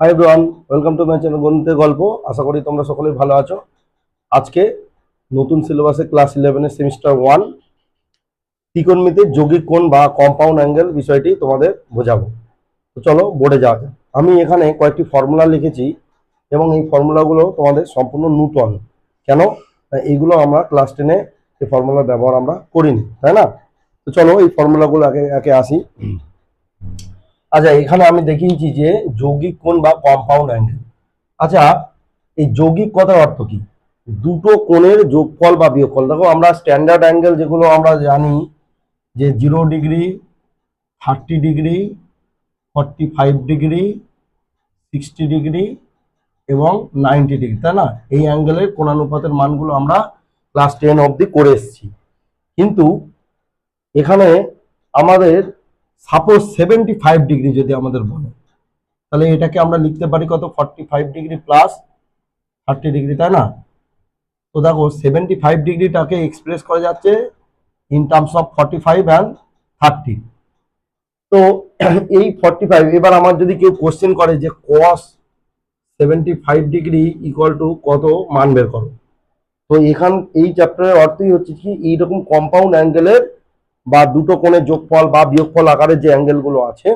Hi everyone welcome to my channel গণিতের গল্প আশা করি তোমরা সকলেই ভালো আছো। আজকে নতুন সিলেবাসে ক্লাস ইলেভেনের সেমিস্টার ওয়ান ত্রিকোণমিতির যৌগিক কোণ বা কম্পাউন্ড অ্যাঙ্গেল বিষয়টি তোমাদের বোঝাবো। তো চলো বোর্ডে যাওয়া যাক। আমি এখানে কয়েকটি ফর্মুলা লিখেছি এবং এই ফর্মুলাগুলো তোমাদের সম্পূর্ণ নূতন কেন? এইগুলো আমরা ক্লাস টেনে এই ফর্মুলার ব্যবহার আমরা করিনি, তাই না? তো চলো এই ফর্মুলাগুলো আগে একে আসি। আচ্ছা এখানে আমি দেখিয়েছি যে যৌগিক কোণ বা কম্পাউন্ড অ্যাঙ্গেল আচ্ছা এই যৌগিক কথার অর্থ কি? দুটো কোণের যোগফল বা বিয়োগফল। দেখো, আমরা স্ট্যান্ডার্ড অ্যাঙ্গেল যেগুলো আমরা জানি যে zero degree thirty degree forty five degree sixty degree এবং নাইনটি ডিগ্রি তাই না? এই অ্যাঙ্গেলের কোণানুপাতের মানগুলো আমরা ক্লাস টেন অবধি করে এসেছি। কিন্তু এখানে আমাদের সাপোজ সেভেন্টি ফাইভ ডিগ্রি যদি আমাদের বলে তাহলে এটাকে আমরা লিখতে পারি কত? Forty five degree plus thirty degree তাই না? তো দেখো সেভেন্টি ফাইভ ডিগ্রিটাকে এক্সপ্রেস করা যাচ্ছে in terms of forty five and thirty তো এই ফর্টি ফাইভ এবার আমার যদি কেউ কোশ্চেন করে যে cos seventy five degree equal to কত? মান বের করো। তো এখান, এই চ্যাপ্টারের অর্থই হচ্ছে কি, এইরকম কম্পাউন্ড অ্যাঙ্গেলের বা দুটো কোণের যোগফল বা বিয়োগফল আকারের যে অ্যাঙ্গেলগুলো আছে,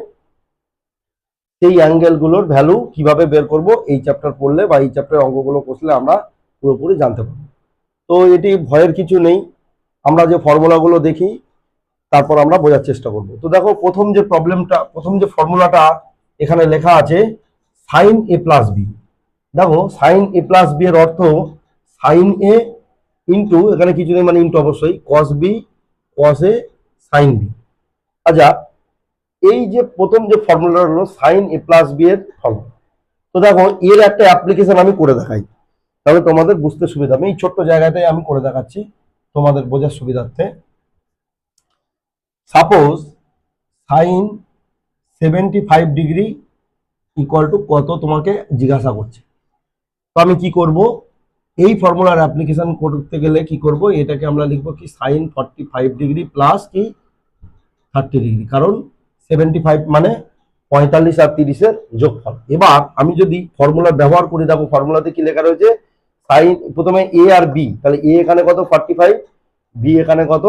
সেই অ্যাঙ্গেলগুলোর ভ্যালু কীভাবে বের করব এই চ্যাপ্টার পড়লে বা এই চ্যাপ্টারের অঙ্কগুলো কষলে আমরা পুরোপুরি জানতে পারব। তো এটি ভয়ের কিছু নেই, আমরা যে ফর্মুলাগুলো দেখি, তারপর আমরা বোঝার চেষ্টা করব। তো দেখো, প্রথম যে প্রবলেমটা প্রথম যে ফর্মুলাটা এখানে লেখা আছে সাইন এ প্লাস বি দেখো সাইন এ প্লাস বি এর অর্থ সাইন এ ইন্টু এখানে কিছু নেই মানে ইন্টু অবশ্যই cos B cos A sine B. আচ্ছা এই যে প্রথম যে ফর্মুলা হলো সাইন এ প্লাস বি এর ফর্মুলা তো দেখো, এর একটা অ্যাপ্লিকেশন আমি করে দেখাই। তাহলে তোমাদের বুঝতে সুবিধা হবে। এই ছোট্ট জায়গাতে আমি করে দেখাচ্ছি তোমাদের বোঝার সুবিধার্থে। Suppose sine seventy five degree equal to কত তোমাকে জিজ্ঞাসা করছে। তো আমি কি করব? এই ফর্মুলার অ্যাপ্লিকেশন করতে গেলে কি করব? এটাকে আমরা লিখব কি? Sine forty five degree plus কি? থার্টি ডিগ্রি, কারণ সেভেন্টি ফাইভ মানে পঁয়তাল্লিশ আর তিরিশের যোগফল। এবার আমি যদি ফর্মুলা ব্যবহার করি দেখো ফর্মুলাতে কি লেখা রয়েছে? সাইন প্রথমে এ আর বি তাহলে এ এখানে কত? ফর্টি ফাইভ বি এখানে কত?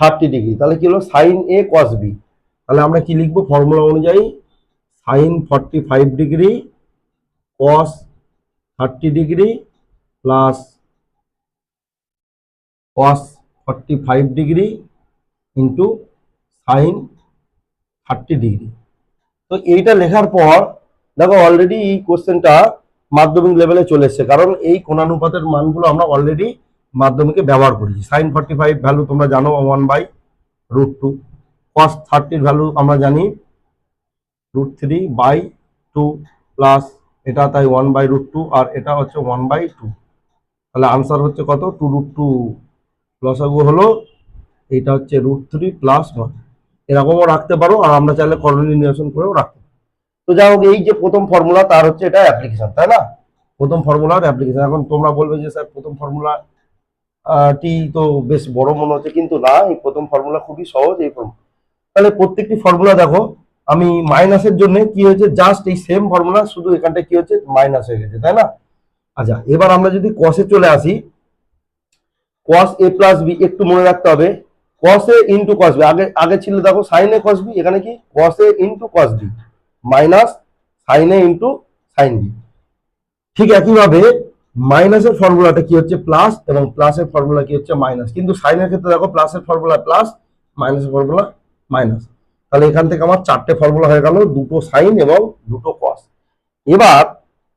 থার্টি ডিগ্রি, তাহলে কি হলো? সাইন এ কস বি তাহলে আমরা কি লিখব? ফর্মুলা অনুযায়ী sine forty five degree cos thirty degree plus cos forty five degree into sine thirty degree. তো এইটা লেখার পর, দেখো অলরেডি এই কোশ্চেনটা মাধ্যমিক লেভেলে চলে এসছে। কারণ এই কোণানুপাতের মানগুলো আমরা অলরেডি মাধ্যমিকে ব্যবহার করেছি। সাইন ফর্টি ফাইভ ভ্যালু তোমরা জানো one by root two cos থার্টির value আমরা জানি root three by two plus এটা তাই ওয়ান বাই রুট টু আর এটা হচ্ছে ওয়ান বাই টু তাহলে আনসার হচ্ছে কত? টু রুট টু লসাগু হলো, এইটা হচ্ছে রুট থ্রি প্লাস ওয়ান এরকমও রাখতে পারো, আর আমরা চাইলে কলোনি নিরসন করেও রাখতে তো যাই হোক, এই যে প্রথম ফর্মুলা তার হচ্ছে এটা অ্যাপ্লিকেশন তাই না? প্রথম ফর্মুলার অ্যাপ্লিকেশন এখন তোমরা বলবে যে, স্যার, প্রথম ফর্মুলা টি তো বেশ বড় মনে হচ্ছে, কিন্তু না, এই প্রথম ফর্মুলা খুবই সহজ, এই ফর্মুলা তাহলে প্রত্যেকটি ফর্মুলা দেখো, আমি মাইনাসের জন্য কি হয়েছে জাস্ট এই সেম ফর্মুলা শুধু এখানটা কি হচ্ছে মাইনাস হয়ে গেছে, তাই না? আচ্ছা এবার আমরা যদি কসে চলে আসি কস এ প্লাস বি একটু মনে রাখতে হবে। কস এ ইন্টু কস বি আগে আগে ছিল দেখো সাইন কস বি এখানে কি? Cos A into cos B minus sine A into sine B ঠিক একইভাবে মাইনাসের ফর্মুলাটা কি হচ্ছে? প্লাস এবং প্লাসের ফর্মুলা কি হচ্ছে? মাইনাস কিন্তু সাইনের ক্ষেত্রে দেখো প্লাসের ফর্মুলা প্লাস মাইনাসের ফর্মুলা মাইনাস তাহলে এখান থেকে আমার চারটে ফর্মুলা হয়ে গেল, দুটো সাইন এবং দুটো কস এবার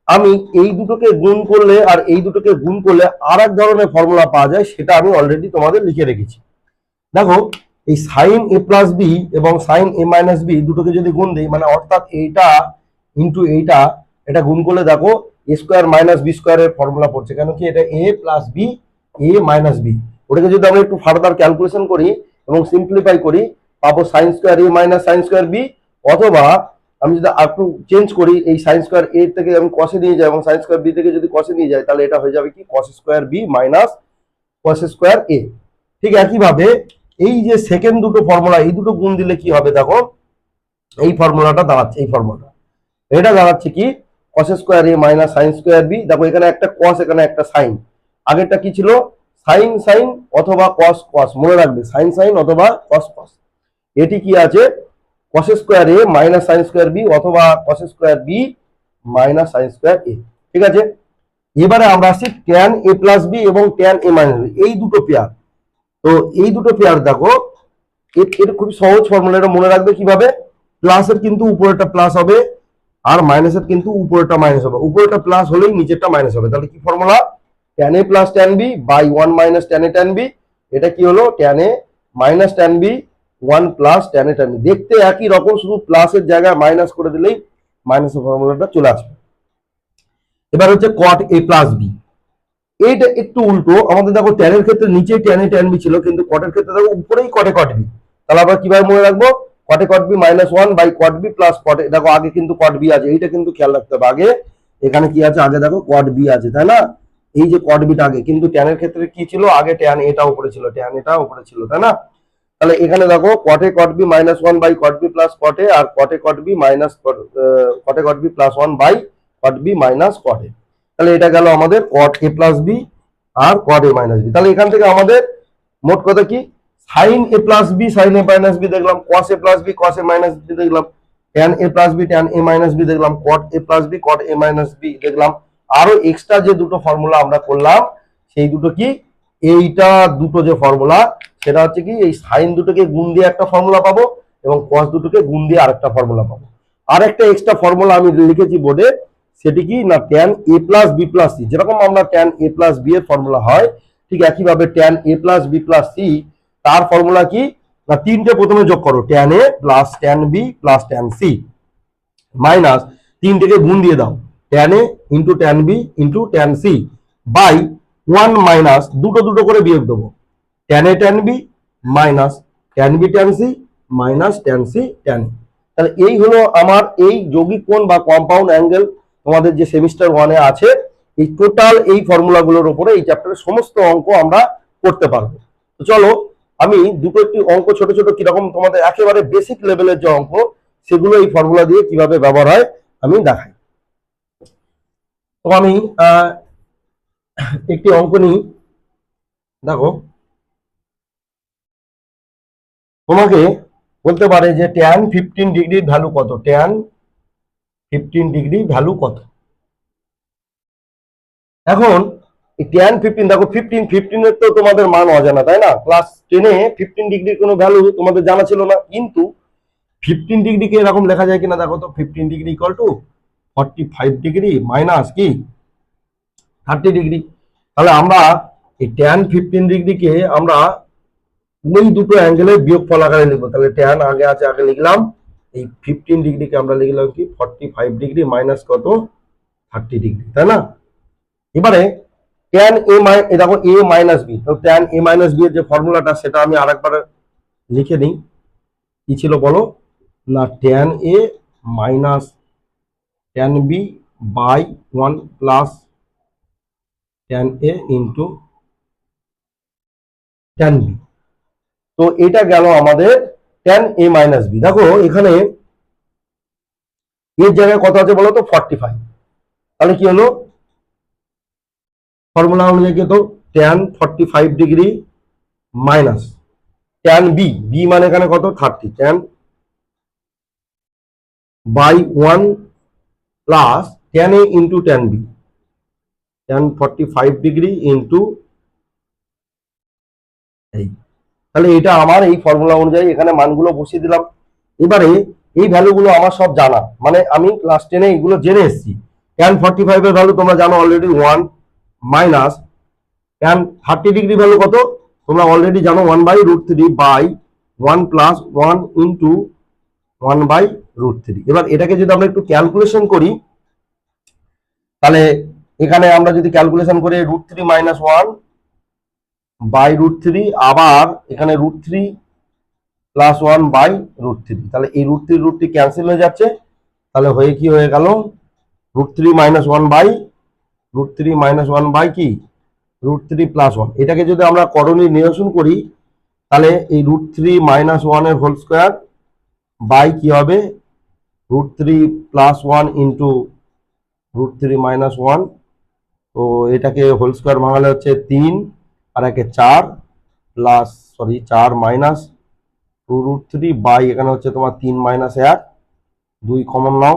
আমি এই দুটোকে গুণ করলে আর এই দুটোকে গুণ করলে আর এক ধরনের ফর্মুলা পাওয়া যায়, সেটা আমি অলরেডি তোমাদের লিখে রেখেছি। দেখো, এই সাইন এ প্লাস বি এবং সাইন এ মাইনাস বি দুটোকে যদি গুণ দিই মানে অর্থাৎ এইটা ইন্টু এইটা, এটা গুণ করলে দেখো এ স্কোয়ার মাইনাস বি স্কোয়ারের ফর্মুলা পড়ছে। কেন কি এটা A plus B A minus B ওটাকে যদি আমরা একটু ফার্দার ক্যালকুলেশন করি এবং সিম্পলিফাই করি, পাবো sine square A minus sine square B অথবা আমি যদি একটু চেঞ্জ করি, এই সাইন স্কোয়ার এ থেকে আমি কষে নিয়ে যাই এবং সাইন স্কোয়ার বি থেকে যদি কষে নিয়ে যাই, তাহলে এটা হয়ে যাবে কি? Cos square B minus cos square A ঠিক একইভাবে এই যে সেকেন্ড দুটো ফর্মুলা এই দুটো গুণ দিলে কি হবে দেখো? এই ফর্মুলাটা দাঁড়াচ্ছে, এই ফর্মুলাটা এটা দাঁড়াচ্ছে কি? Cos square A minus sine square B দেখো, এখানে একটা কস এখানে একটা সাইন আগেরটা কি ছিল? সাইন সাইন অথবা কস কস মনে রাখবে সাইন সাইন অথবা কস কস এটি কি আছে? Cos square A minus sine square B অথবা cos square B minus sine square A ঠিক আছে? এবারে আমরা আসছি ট্যান এ প্লাস বি এবং ট্যান এ মাইনাস বি এই দুটো পেয়ার তো এই দুটো পেয়ার দেখো, এর খুবই সহজ ফর্মুলা এটা মনে রাখবে কীভাবে? প্লাসের কিন্তু উপরেরটা প্লাস হবে আর মাইনাসের কিন্তু উপরেরটা মাইনাস হবে। উপরেরটা প্লাস হলেই নিচেরটা মাইনাস হবে। তাহলে কি formula tan A plus tan B by one minus tan A tan B এটা কি হলো? Tan A minus tan B one plus tan A tan B দেখতে একই রকম, শুধু প্লাসের জায়গায় মাইনাস করে দিলেই মাইনাসের ফর্মুলাটা চলে আসবে। এবার হচ্ছে কট এ প্লাস বি এইটা একটু উল্টো আমাদের দেখো ট্যানের ক্ষেত্রে নিচে ট্যান ট্যান বি ছিল কিন্তু কটের ক্ষেত্রে দেখো উপরেই কটে কট বি তাহলে আমরা কীভাবে মনে রাখব cot A cot B minus one by cot B plus cot A দেখো আগে কিন্তু কট বি আছে এইটা কিন্তু খেয়াল রাখতে হবে আগে এখানে কি আছে আগে দেখো কট বি আছে তাই না এই যে কট বিটা আগে কিন্তু ট্যানের ক্ষেত্রে কি ছিল আগে ট্যান এটা উপরে ছিল ট্যান এটা উপরে ছিল তাই না তাহলে এখানে দেখো cot A cot B minus one by cot B plus cot A R cot A cot B minus cot A cot B plus one by cot B minus cot A তাহলে এটা গেল আমাদের কট এ প্লাস বি আর cot A minus B তাহলে এখান থেকে আমাদের মোট কথা কি? Sine A plus B sine A minus B দেখলাম cos A plus B cos A minus B দেখলাম tan A plus B tan A minus B দেখলাম cot A plus B cot A minus B দেখলাম। আরও extra যে দুটো formula আমরা করলাম, সেই দুটো কি? এইটা দুটো যে ফর্মুলা সেটা হচ্ছে কি, এই সাইন দুটোকে গুণ দিয়ে একটা ফর্মুলা পাবো এবং কস দুটোকে গুণ দিয়ে আরেকটা ফর্মুলা পাবো। আর একটা এক্সট্রা ফর্মুলা আমি লিখেছি বোর্ডে সেটি কি না tan A plus B plus C যেরকম আমরা ট্যান এ প্লাস বি এর ফর্মুলা হয়, ঠিক একইভাবে tan A plus B plus C তার ফর্মুলা কি? না, তিনটে প্রথমে যোগ করো tan A plus tan B plus tan C minus তিনটেকে গুণ দিয়ে দাও tan A into tan B into tan C by one minus দুটো দুটো করে বিয়োগ দেবো। Tan A tan B minus tan B tan C minus tan C tan তাহলে এই হলো আমার এই যৌগিক কোণ বা কম্পাউন্ড অ্যাঙ্গেল তোমাদের যে সেমিস্টার ওয়ানে আছে, এই টোটাল এই ফর্মুলাগুলোর উপরে এই চ্যাপ্টারের সমস্ত অঙ্ক আমরা করতে পারব। তো চলো, আমি দুটো একটি অঙ্ক ছোট ছোট কীরকম তোমাদের একেবারে বেসিক লেভেলের যে অঙ্ক, সেগুলো এই ফর্মুলা দিয়ে কীভাবে ব্যবহার হয় আমি দেখাই। তো আমি একটি অঙ্ক নিই। দেখো। তোমাকে বলতে পারে যে ট্যান ফিফটিন ডিগ্রির ভ্যালু কত? ট্যান ফিফটিন ডিগ্রি ভ্যালু কত? এখন ট্যান ফিফটিন দেখো ফিফটিন ফিফটিনের তো তোমাদের মান অজানা, তাই না? ক্লাস টেনে ফিফটিন ডিগ্রির কোনো ভ্যালু তোমাদের জানা ছিল না, কিন্তু ফিফটিন ডিগ্রিকে এরকম লেখা যায় কিনা, দেখো তো fifteen degree equal to forty five degree minus কি? থার্টি ডিগ্রি তাহলে আমরা এই ট্যান ফিফটিন ডিগ্রিকে আমরা ওই দুটো অ্যাঙ্গেলের বিয়োগফল আকারে লিখব। তাহলে ট্যান আগে আছে, আগে লিখলাম। এই ফিফটিন ডিগ্রিকে আমরা লিখলাম কি? ফর্টি ফাইভ ডিগ্রি মাইনাস কত? থার্টি ডিগ্রি, তাই না? এবারে ট্যান এ মাই দেখো এ মাইনাস বি তো ট্যান এ মাইনাস বি এর যে ফর্মুলাটা সেটা আমি আরেকবার লিখে নিই। কি ছিল বলো? না tan A minus tan B by one plus tan A into tan B তো এটা গেল আমাদের ট্যান এ মাইনাস বি দেখো, এখানে এর জায়গায় কত আছে বলো তো ফর্টি ফাইভ তাহলে কি হলো? ফর্মুলা অনুযায়ী তো tan forty five degree minus tan B B মানে এখানে কত? Thirty tan by one plus tan A into tan B tan forty five degree into এই তাহলে এটা আমার এই ফর্মুলা অনুযায়ী এখানে মানগুলো বসিয়ে দিলাম। এবারে এই ভ্যালুগুলো আমার সব জানা। মানে আমি ক্লাস টেনে এগুলো জেনে এসেছি। ট্যান ফর্টি ফাইভের ভ্যালু তোমরা জানো already one minus tan thirty degree value কত? তোমরা অলরেডি জানো one by root three by one plus one into one by root three এবার এটাকে যদি আমরা একটু ক্যালকুলেশন করি, তাহলে এখানে আমরা যদি ক্যালকুলেশন করি root three minus one by root three আবার এখানে root three plus one by root three তাহলে এই রুট থ্রি রুটটি ক্যান্সেল হয়ে যাচ্ছে। তাহলে হয়ে কি হয়ে গেল? Root three minus one by root three minus one by কি? রুট থ্রি প্লাস ওয়ান এটাকে যদি আমরা করণীয় নিরসন করি, তাহলে এই রুট থ্রি মাইনাস ওয়ানের হোল স্কোয়ার বাই কি হবে? Root three plus one into root three minus one তো এটাকে হোল স্কোয়ার ভাঙালে হচ্ছে তিন। আর একে চার প্লাস সরি চার minus two root three by এখানে হচ্ছে তোমার তিন মাইনাস এক, দুই কমন নাও,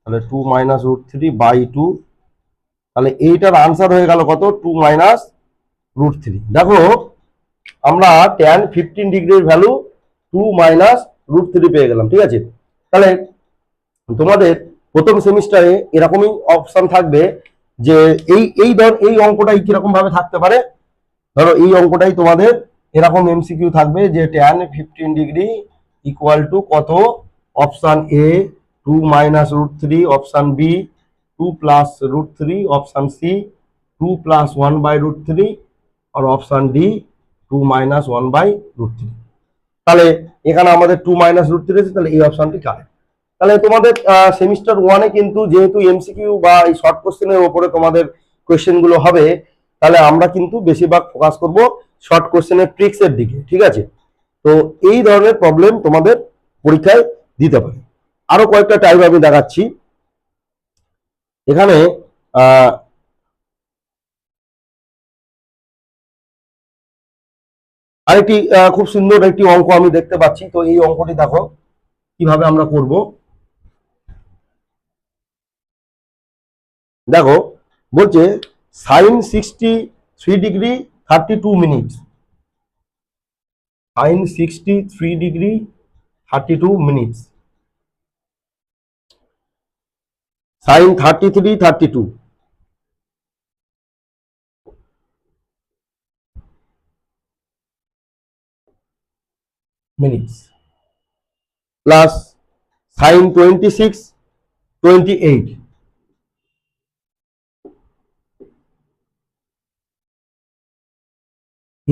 তাহলে two minus root three by two তাহলে এইটার আনসার হয়ে গেল কত? টু মাইনাস রুট থ্রি দেখো, আমরা ট্যান ফিফটিন ডিগ্রির value two minus root three পেয়ে গেলাম, ঠিক আছে? তাহলে তোমাদের প্রথম সেমিস্টারে এরকমই অপশান থাকবে যে এই এই ধর, এই অঙ্কটাই কীরকম ভাবে থাকতে পারে? ধরো এই অঙ্কটাই তোমাদের এরকম এমসিকিউ থাকবে যে tan fifteen degree equal to কত? Option A two minus root three option B two plus root three option C two plus one by root three R option D two minus one by root three তাহলে এখানে আমাদের two minus root three আছে, তাহলে এই অপশানটি correct তাহলে তোমাদের semester ওয়ানে কিন্তু যেহেতু এমসিকিউ বা এই শর্ট কোশ্চেনের ওপরে তোমাদের কোয়েশ্চেনগুলো হবে তাহলে আমরা কিন্তু বেশিরভাগ ফোকাস করব শর্ট কোশ্চেনের ট্রিক্সের দিকে, ঠিক আছে? তো এই ধরনের প্রবলেম তোমাদের পরীক্ষায় দিতে পারে। আরও কয়েকটা টাইপ আমি দেখাচ্ছি। এখানে আরেকটি খুব সুন্দর একটি অঙ্ক আমি দেখতে পাচ্ছি। তো এই অঙ্কটি দেখো, কীভাবে আমরা করব। দেখো, বলছে sine sixty three degree thirty two minute sine sixty three degree thirty two minute sine thirty three thirty two. Minute plus sine twenty six twenty eight.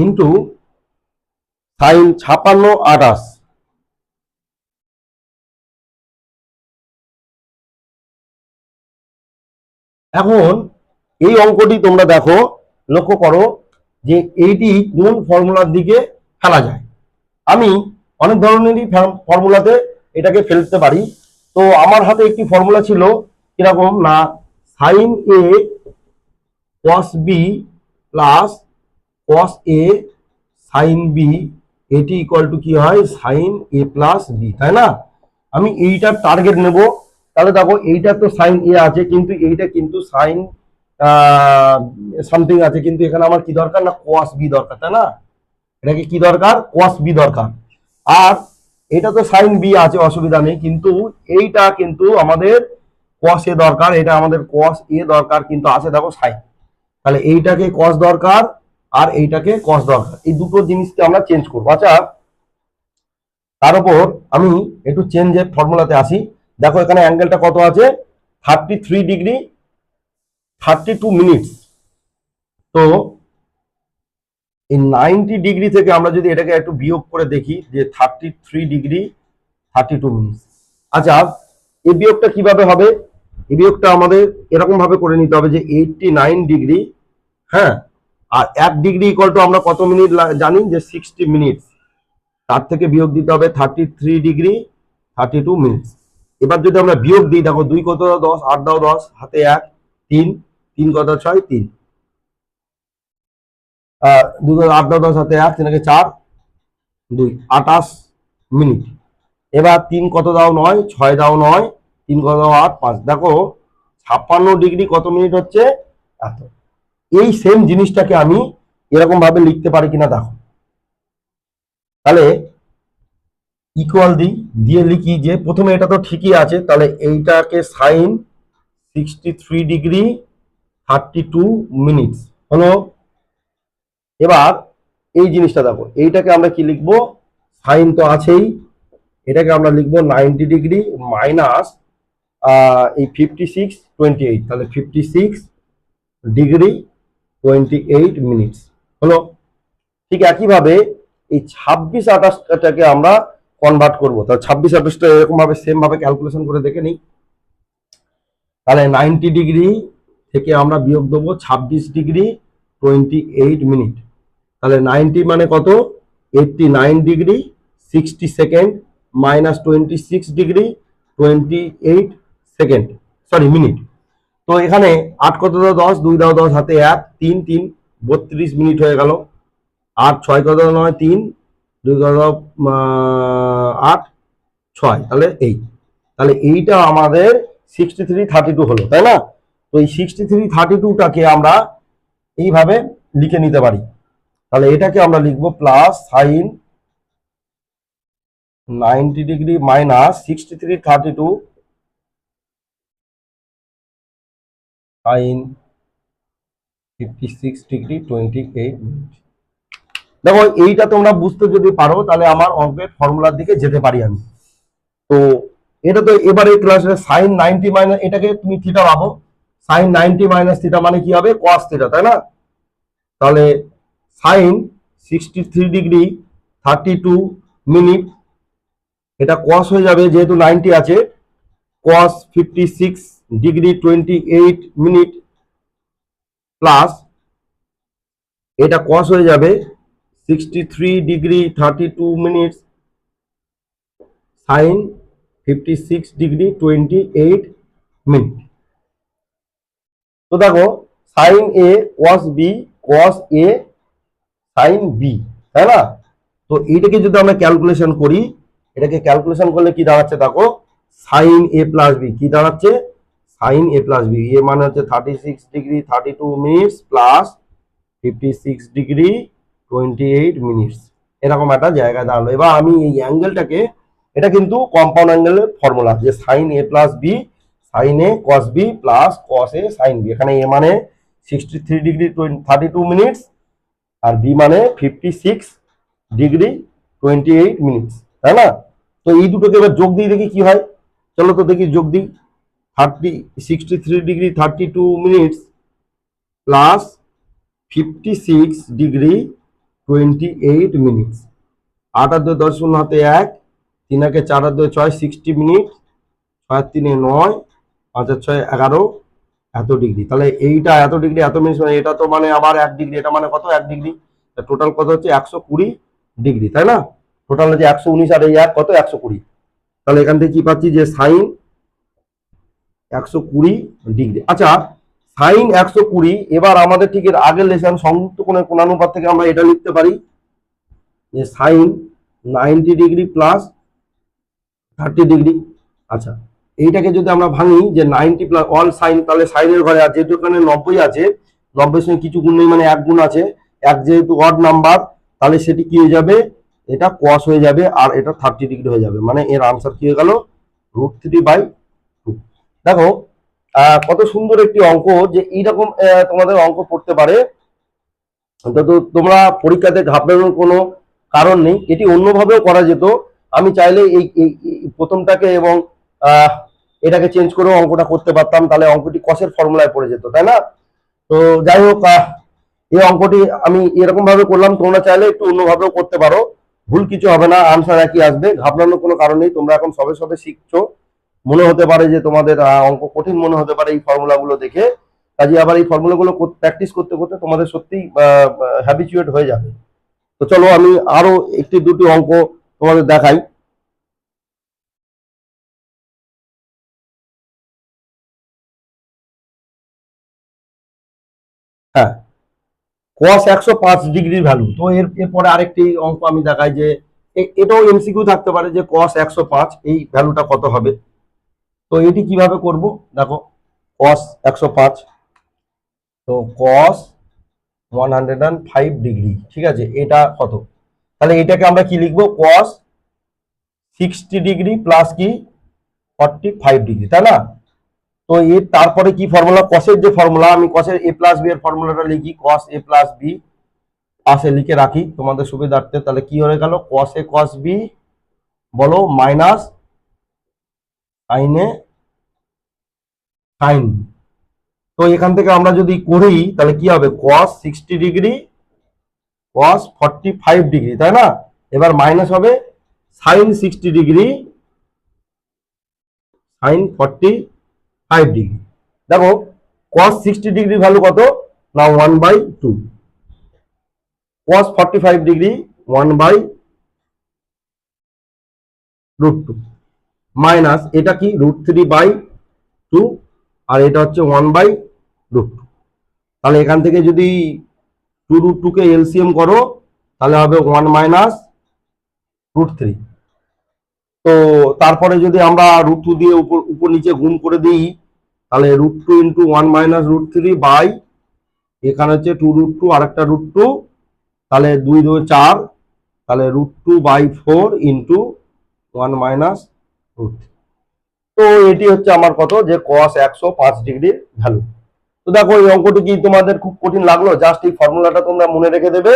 Into sine ছাপান্ন আঠাশ। এখন এই অঙ্কটি তোমরা দেখো, লক্ষ্য করো যে এইটি কোন ফর্মুলার দিকে ফেলা যায়। আমি অনেক ধরনেরই ফর্মুলাতে এটাকে ফেলতে পারি। তো আমার হাতে একটি ফর্মুলা ছিল কীরকম না, sine A cos B plus cos A sine B এটি ইকুয়াল টু কি হয়? সাইন এ প্লাস বি তাই না? আমি এইটার টার্গেট নেব। তাহলে দেখো এইটা তো সাইন এ আছে, কিন্তু এইটা কিন্তু সাইন সামথিং আছে। কিন্তু এখানে আমার কি দরকার না? কোয়াস বি দরকার, তাই না? এটাকে কি দরকার? কোয়াস বি দরকার। আর এটা তো সাইন বি আছে, অসুবিধা নেই, কিন্তু এইটা কিন্তু আমাদের কস এ দরকার। এটা আমাদের কস এ দরকার, কিন্তু আছে, দেখো সাইন তাহলে এইটাকে কস দরকার আর এইটাকে কস দরকার এই দুটো জিনিসকে আমরা চেঞ্জ করব। আচ্ছা তার উপর আমি একটু চেঞ্জের ফর্মুলাতে আসি। দেখো, এখানে অ্যাঙ্গেলটা কত আছে? Thirty three degree thirty two minutes তো, এই নাইনটি ডিগ্রি থেকে আমরা যদি এটাকে একটু বিয়োগ করে দেখি, যে thirty three degree thirty two minutes আচ্ছা এই বিয়োগটা কীভাবে হবে? এই বিয়োগটা আমাদের এরকম ভাবে করে নিতে হবে যে এইটটি নাইন ডিগ্রি হ্যাঁ? আর এক ডিগ্রি ইকুয়াল টু আমরা কত মিনিট জানি? যে সিক্সটি মিনিট তার থেকে বিয়োগ দিতে হবে thirty three degree thirty two minutes এবার যদি আমরা বিয়োগ দিই, দেখো দুই কত দশ। আট দাও দশ। হাতে এক, তিন। তিন কত ছয়, তিন। দুই আট দাও দশ। হাতে এক তিনকে চার, দুই। আটাশ মিনিট এবার তিন কত দাও? নয়। ছয় দাও নয়। তিন কত দাও? আট, পাঁচ। দেখো, ছাপ্পান্ন ডিগ্রি কত মিনিট হচ্ছে? এত। এই সেম জিনিসটাকে আমি এরকম ভাবে লিখতে পারি কিনা দেখো। তাহলে ইকুয়াল দিই দিয়ে লিখি যে প্রথমে এটা তো ঠিকই আছে, তাহলে এইটাকে sine sixty three degree thirty two minutes হলো। এবার এই জিনিসটা দেখো, এইটাকে আমরা কি লিখব? সাইন তো আছেই, এটাকে আমরা লিখব নাইনটি ডিগ্রি মাইনাস এই ফিফটি সিক্স টোয়েন্টি এইট তাহলে fifty six degree twenty eight minutes হলো ঠিক একইভাবে এই ছাব্বিশ আঠাশটাকে আমরা কনভার্ট করব। তাহলে ছাব্বিশ আঠাশটা এরকম ভাবে সেম ভাবে ক্যালকুলেশন করে দেখে নিই। তাহলে নাইনটি ডিগ্রি থেকে আমরা বিয়োগ দেবো ছাব্বিশ ডিগ্রি টোয়েন্টি এইট মিনিট তাহলে নাইনটি মানে কত? Eighty nine degree sixty second minus twenty six degree twenty eight second sorry minute তো এখানে আট কত দাও? দশ, দুই দাও দশ, হাতে এক, তিন তিন, বত্রিশ মিনিট হয়ে গেল। আট, ছয় কত নয়, তিন, দুই কত আট, ছয়, তাহলে এই তাহলে এইটা আমাদের সিক্সটি থ্রি থার্টি টু হলো, তাই না? তো এই সিক্সটি থ্রি থার্টি টুটাকে আমরা এইভাবে লিখে নিতে পারি। তাহলে এটাকে আমরা লিখব plus sine ninety degree minus sixty three thirty two sine fifty six degree twenty eight minute দেখো, এইটা তোমরা বুঝতে যদি পারো, তাহলে আমার অঙ্কের ফর্মুলার দিকে যেতে পারি আমি। তো এটা তো এবারে ক্লাসে সাইন নাইনটি মাইনাস এটাকে তুমি থিটা পাবো সাইন নাইনটি মাইনাস থিটা মানে কি হবে? কস থিটা তাই না? তাহলে sine sixty three degree thirty two minute এটা কস হয়ে যাবে, যেহেতু নাইনটি আছে cos fifty six degree twenty eight minute plus এটা কস হয়ে যাবে sixty three degree thirty two minutes sine fifty six degree twenty eight minute. তো দেখো sine A cos B cos A sine B তাই না? তো এইটাকে যদি আমরা ক্যালকুলেশন করি, এটাকে ক্যালকুলেশন করলে কি দাঁড়াচ্ছে দেখো? সাইন এ প্লাস বি কি দাঁড়াচ্ছে? Sine A plus B, A মানে হচ্ছে thirty six degree thirty two minutes plus fifty six degree twenty eight minutes এরকম একটা জায়গায় দাঁড়াল। এবার আমি এই অ্যাঙ্গেলটাকে এটা কিন্তু কম্পাউন্ড অ্যাঙ্গেলের ফর্মুলা যে sine A plus B, sine A cos B plus cos A sine B. এখানে এ মানে sixty three degree thirty two minutes আর বি মানে fifty six degree twenty eight minutes তাই না? তো এই দুটোকে এবার যোগ দিয়ে দেখি কি হয়। চলো তো দেখি যোগ দিই। Thirty sixty three degree thirty two minutes plus fifty six degree twenty eight minutes আট আর দুই দশ শূন্য হাতে এক তিন একে চার আর ছয় সিক্সটি মিনিট ছয় তিনে নয় পাঁচ আর ছয় এগারো, এত ডিগ্রি তাহলে এইটা এত ডিগ্রি এত মিনিট মানে এটা তো মানে আবার এক ডিগ্রি এটা মানে কত? এক ডিগ্রি টোটাল কত হচ্ছে? একশো কুড়ি ডিগ্রি তাই না? টোটাল হচ্ছে একশো উনিশ আর এই এক কত? একশো কুড়ি। তাহলে এখান থেকে কি পাচ্ছি? যে সাইন একশো কুড়ি ডিগ্রি। আচ্ছা সাইন একশো কুড়ি, এবার আমাদের ঠিক এর আগের লেসন সংযুক্ত কোণের কোণানুপাত থেকে আমরা এটা লিখতে পারি যে sine ninety degree plus thirty degree. আচ্ছা এইটাকে যদি আমরা ভাঙি যে নাইনটি প্লাস অল সাইন, তাহলে সাইনের ঘরে আছে যেহেতু এখানে নব্বই আছে নব্বই সঙ্গে কিছু গুণ নেই মানে এক গুণ আছে, এক যেহেতু অড নাম্বার তাহলে সেটি কি হয়ে যাবে? এটা কস হয়ে যাবে আর এটা থার্টি ডিগ্রি হয়ে যাবে। মানে এর আনসার কি হয়ে গেল? রুট থ্রি বাই দেখো কত সুন্দর একটি অঙ্ক যে এইরকম তোমাদের অঙ্ক পড়তে পারে। তোমরা পরীক্ষাতে ঘাবড়ানোর কোনো কারণ নেই। এটি অন্যভাবেও করা যেত। আমি চাইলে এই প্রথমটাকে এবং এটাকে চেঞ্জ করেও অঙ্কটা করতে পারতাম। তাহলে অঙ্কটি কষের ফর্মুলায় পড়ে যেত, তাই না? তো যাই হোক এই অঙ্কটি আমি এরকম ভাবে করলাম। তোমরা চাইলে একটু অন্যভাবেও করতে পারো। ভুল কিছু হবে না আনসার একই আসবে। ঘাবড়ানোর কোনো কারণ নেই। তোমরা এখন সবে সবে শিখছো। মনে হতে পারে যে তোমাদের অঙ্ক কঠিন মনে হতে পারে এই ফর্মুলাগুলো দেখে। কাজে আবার এই ফর্মুলাগুলো প্র্যাকটিস করতে করতে তোমাদের সত্যিই হ্যাবিচুয়েট হয়ে যাবে। তো চলো আমি আরও একটি দুটি অঙ্ক তোমাদের দেখাই। হ্যাঁ কস একশো পাঁচ ডিগ্রির ভ্যালু তো এর, এরপরে আরেকটি অঙ্ক আমি দেখাই যে এটাও এমসিকিউ থাকতে পারে যে কস একশো পাঁচ, এই ভ্যালুটা কত হবে? তো এটি কীভাবে করব? দেখো কস একশো পাঁচ, তো cos one hundred and five degree ঠিক আছে? এটা কত? তাহলে এটাকে আমরা কি লিখব? কস সিক্সটি ডিগ্রি প্লাস কি? ফর্টি ফাইভ ডিগ্রি তাই না? তো এর তারপরে কি ফর্মুলা কসের যে ফর্মুলা আমি কসের এ প্লাস বি এর ফর্মুলাটা লিখি কস এ প্লাস বি পাশে লিখে রাখি। তোমাদের সুবিধার্থে তাহলে কি হয়ে গেল? কস এ কস বি বলো মাইনাস সাইনে সাইন তো এখান থেকে আমরা যদি করি তাহলে কি হবে? Cos sixty degree cos forty five degree তাই না? এবার মাইনাস হবে sine sixty degree sine forty five degree দেখো কস সিক্সটি ডিগ্রি ভ্যালু কত? না one by two cos forty five degree one by root two minus এটা কি root three by two আর এটা হচ্ছে ওয়ান বাই রুট টু। তাহলে এখান থেকে যদি টু রুট টুকে এলসিএম করো, তাহলে হবে ওয়ান মাইনাস রুট থ্রি। তো তারপরে যদি আমরা রুট টু দিয়ে উপর উপর নিচে গুণ করে দিই, তাহলে root two into one minus root three by, এখানে হচ্ছে টু রুট টু আর একটা রুট টু, তাহলে দুই দুই চার, তাহলে root two by four into one minus root তো এটি হচ্ছে আমার কত? যে কস একশো পাঁচ ডিগ্রির ভ্যালু তো দেখো, এই অঙ্কটি কি তোমাদের খুব কঠিন লাগল? জাস্ট এই ফর্মুলাটা তোমরা মনে রেখে দেবে।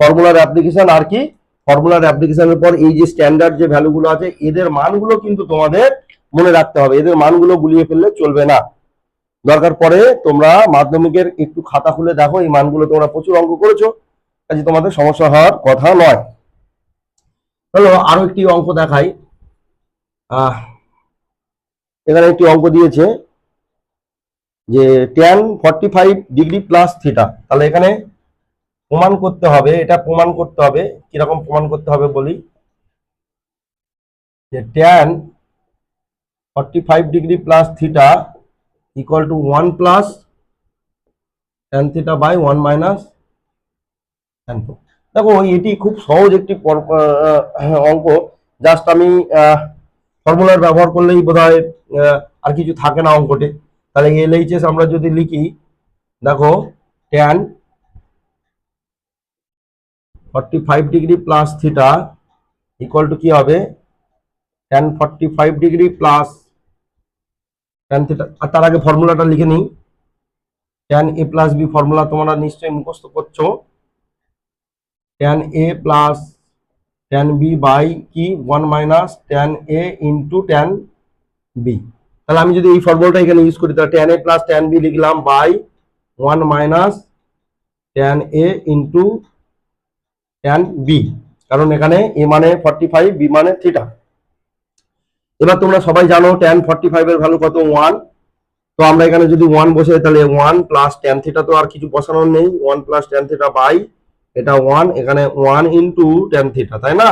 ফর্মুলার অ্যাপ্লিকেশন আর কি? ফর্মুলার অ্যাপ্লিকেশনের পর এই যে স্ট্যান্ডার্ড যে ভ্যালুগুলো আছে, এদের মানগুলো কিন্তু তোমাদের মনে রাখতে হবে। এদের মানগুলো গুলিয়ে ফেললে চলবে না। দরকার পড়ে তোমরা মাধ্যমিকের একটু খাতা খুলে দেখো, এই মানগুলো তোমরা প্রচুর অঙ্ক করেছ। কাজে তোমাদের সমস্যা হওয়ার কথা নয়। চলো, আরও একটি অঙ্ক দেখাই। এখানে একটি অঙ্ক দিয়েছে যে tan forty five degree plus theta তাহলে এখানে প্রমাণ করতে হবে, এটা প্রমাণ করতে হবে, কীরকম প্রমাণ করতে হবে বলি? যে tan forty five degree plus theta equal to one plus tan theta by one minus tan দেখো, এটি খুব সহজ একটি অঙ্ক। জাস্ট আমি ফর্মুলার ব্যবহার করলেই বোধ আর কিছু থাকে না অঙ্কটে তাহলে এল এলএইচএস আমরা যদি লিখি, দেখো tan forty five degree plus theta equal to কি হবে? Tan forty five degree plus tan theta আর তার আগে ফর্মুলাটা লিখে নিই। Tan A plus B formula তোমরা নিশ্চয়ই মুখস্থ করছ। Tan A plus tan B by কি? One minus tan A into tan B তাহলে আমি যদি এই ফর্মুলাটা এখানে ইউজ করি, তাহলে tan A plus tan B লিখলাম by one minus tan A into tan B কারণ এখানে এ মানে ফর্টি ফাইভ বি মানে থিটা এবার তোমরা সবাই জানো ট্যান ফর্টি ফাইভ এর ভ্যালু কত? ওয়ান তো আমরা এখানে যদি ওয়ান বসে, তাহলে ওয়ান প্লাস ট্যান থিটা তো আর কিছু বসানোর নেই। One plus tan theta by এটা ওয়ান এখানে ওয়ান ইন্টু টেন থিটা তাই না?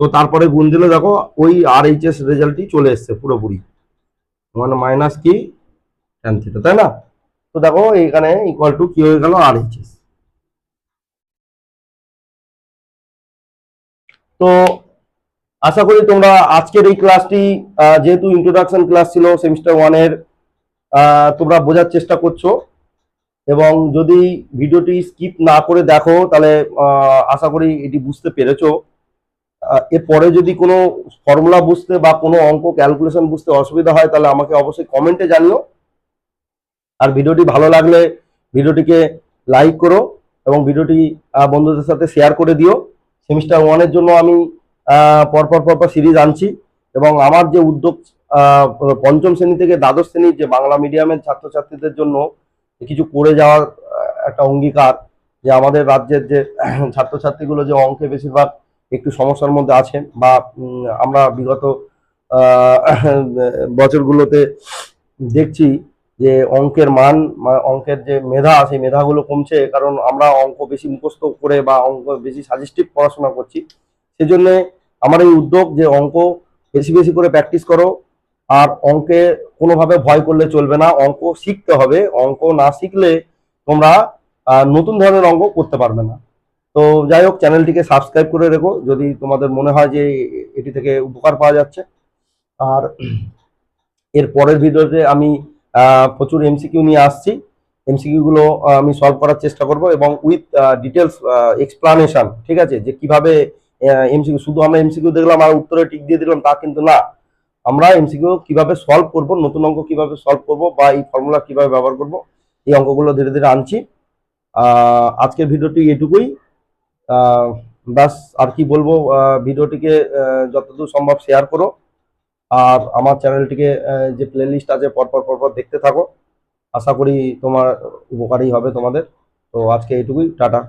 তো তারপরে গুণ দিলে দেখো, ওই আর এইচ এস রেজাল্টই চলে এসছে পুরোপুরি। ওয়ান মাইনাস কি? টেন থিটা তাই না? তো দেখো, এখানে ইকুয়াল টু কি হয়ে গেল? আর এইচ এস তো আশা করি তোমরা আজকের এই ক্লাসটি যেহেতু ইন্ট্রোডাকশন ক্লাস ছিল সেমিস্টার ওয়ানের তোমরা বোঝার চেষ্টা করছ। এবং যদি ভিডিওটি স্কিপ না করে দেখো, তাহলে আশা করি এটি বুঝতে পেরেছ। এরপরে যদি কোনো ফর্মুলা বুঝতে বা কোনো অঙ্ক, ক্যালকুলেশন বুঝতে অসুবিধা হয়, তাহলে আমাকে অবশ্যই কমেন্টে জানিও। আর ভিডিওটি ভালো লাগলে ভিডিওটিকে লাইক করো এবং ভিডিওটি বন্ধুদের সাথে শেয়ার করে দিও। সেমিস্টার ওয়ানের জন্য আমি পরপর পরপর সিরিজ আনছি এবং আমার যে উদ্যোগ পঞ্চম শ্রেণি থেকে দ্বাদশ শ্রেণির যে বাংলা মিডিয়ামের ছাত্রছাত্রীদের জন্য কিছু করে যাওয়ার একটা অঙ্গীকার যে আমাদের রাজ্যের যে ছাত্রছাত্রীগুলো যে অঙ্কে বেশিরভাগ একটু সমস্যার মধ্যে আছে বা আমরা বিগত বছরগুলোতে দেখছি যে অঙ্কের মান অঙ্কের যে মেধা, সেই মেধাগুলো কমছে কারণ আমরা অঙ্ক বেশি মুখস্থ করে বা অঙ্ক বেশি সাজেস্টিভ পড়াশোনা করছি। সেজন্য আমার এই উদ্যোগ যে অঙ্ক বেশি বেশি করে প্র্যাকটিস করো আর অঙ্কে কোনোভাবে ভয় করলে চলবে না। অঙ্ক শিখতে হবে। অঙ্ক না শিখলে তোমরা নতুন ধরনের অঙ্ক করতে পারবে না। তো যাই হোক, চ্যানেলটিকে সাবস্ক্রাইব করে রেখো। যদি তোমাদের মনে হয় যে এটি থেকে উপকার পাওয়া যাচ্ছে। আর এর পরের ভিডিওতে আমি প্রচুর এমসিকিউ নিয়ে আসছি। এমসিকিউগুলো আমি সলভ করার চেষ্টা করব এবং উইথ ডিটেলস এক্সপ্লানেশন ঠিক আছে? যে কীভাবে এমসিকিউ শুধু আমরা এমসিকিউ দেখলাম আর উত্তরে টিক দিয়ে দিলাম তা কিন্তু না। আমরা এমসিকিউ কীভাবে সলভ করব, নতুন অঙ্ক কীভাবে সলভ করব বা এই ফর্মুলা কীভাবে ব্যবহার করব, এই অঙ্কগুলো ধীরে ধীরে আনছি। আজকের ভিডিওটি এটুকুই। ব্যাস, আর কি বলব ভিডিওটিকে যতদূর সম্ভব শেয়ার করো। আর আমার চ্যানেলটিকে যে প্লেলিস্ট আছে, পরপর পরপর দেখতে থাকো। আশা করি তোমার উপকারী হবে তোমাদের। তো আজকে এটুকুই, টাটা।